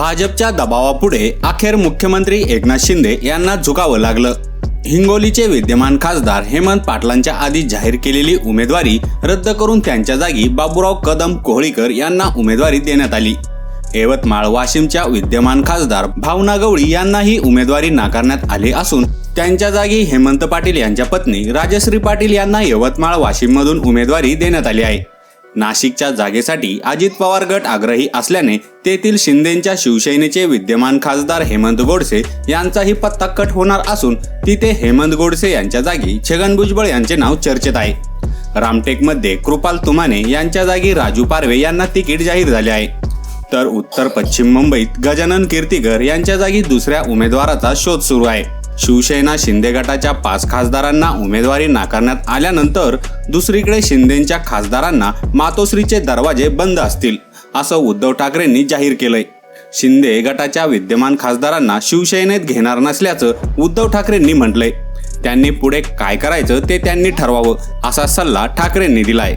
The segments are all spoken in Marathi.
भाजपच्या दबावापुढे अखेर मुख्यमंत्री एकनाथ शिंदे यांना झुकावं लागलं. हिंगोलीचे विद्यमान खासदार हेमंत पाटलांच्या आधी जाहीर केलेली उमेदवारी रद्द करून त्यांच्या जागी बाबूराव कदम कोहळीकर यांना उमेदवारी देण्यात आली. यवतमाळ वाशिमच्या विद्यमान खासदार भावना गवळी यांनाही उमेदवारी नाकारण्यात आली असून त्यांच्या जागी हेमंत पाटील यांच्या पत्नी राजश्री पाटील यांना यवतमाळ वाशिममधून उमेदवारी देण्यात आली आहे. नाशिकच्या जागेसाठी अजित पवार गट आग्रही असल्याने तेथील शिंदेच्या शिवसेनेचे विद्यमान खासदार हेमंत गोडसे यांचाही पत्ता कट होणार असून तिथे हेमंत गोडसे यांच्या जागी छगन भुजबळ यांचे नाव चर्चेत आहे. रामटेकमध्ये कृपाल तुमाने यांच्या जागी राजू पारवे यांना तिकीट जाहीर झाले आहे. तर उत्तर पश्चिम मुंबईत गजानन कीर्तीकर यांच्या जागी दुसऱ्या उमेदवाराचा शोध सुरू आहे. शिवसेना शिंदे गटाच्या पाच खासदारांना उमेदवारी नाकारण्यात आल्यानंतर दुसरीकडे शिंदेच्या खासदारांना मातोश्रीचे दरवाजे बंद असतील असं उद्धव ठाकरेंनी जाहीर केलंय. शिंदे गटाच्या विद्यमान खासदारांना शिवसेनेत घेणार नसल्याचं उद्धव ठाकरेंनी म्हटलंय. त्यांनी पुढे काय करायचं ते त्यांनी ठरवावं असा सल्ला ठाकरेंनी दिलाय.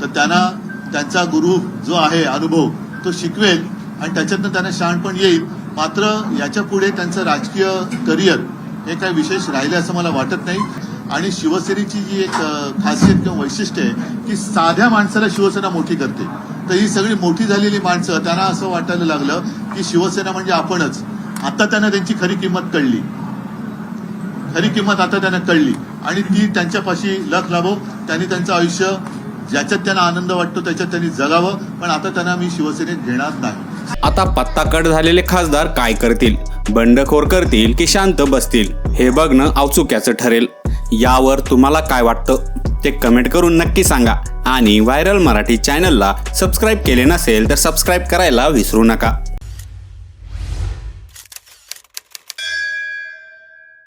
तर त्यांना त्यांचा गुरु जो आहे अनुभव तो शिकवेल आणि त्याच्यातनं त्यांना शहाणपण येईल. मात्र याच्यापुढे त्यांचं राजकीय करिअर हे काही विशेष राहिले असं मला वाटत नाही. आणि शिवसेनेची जी एक खासियत किंवा वैशिष्ट्य आहे की साध्या माणसाला शिवसेना मोठी करते. तर ही सगळी मोठी झालेली माणसं त्यांना असं वाटायला लागलं की शिवसेना म्हणजे आपणच. आता त्यांना त्यांची खरी किंमत कळली. खरी किंमत आता त्यांना कळली. आणि ती त्यांच्यापाशी लख लाभो त्यांनी त्यांचं आयुष्य ज्याच्यात त्यांना आनंद वाटतो त्याच्यात त्यांनी जगावं. पण आता त्यांना मी शिवसेनेत घेणार नाही. आता पत्ता कट झालेले खासदार काय करतील? बंडखोर करतील की शांत बसतील हे बघणं औचुक्याचं ठरेल. यावर तुम्हाला काय वाटतं? ते कमेंट करून नक्की सांगा. आणि व्हायरल मराठी चॅनलला सबस्क्राईब केले नसेल तर सबस्क्राईब करायला विसरू नका.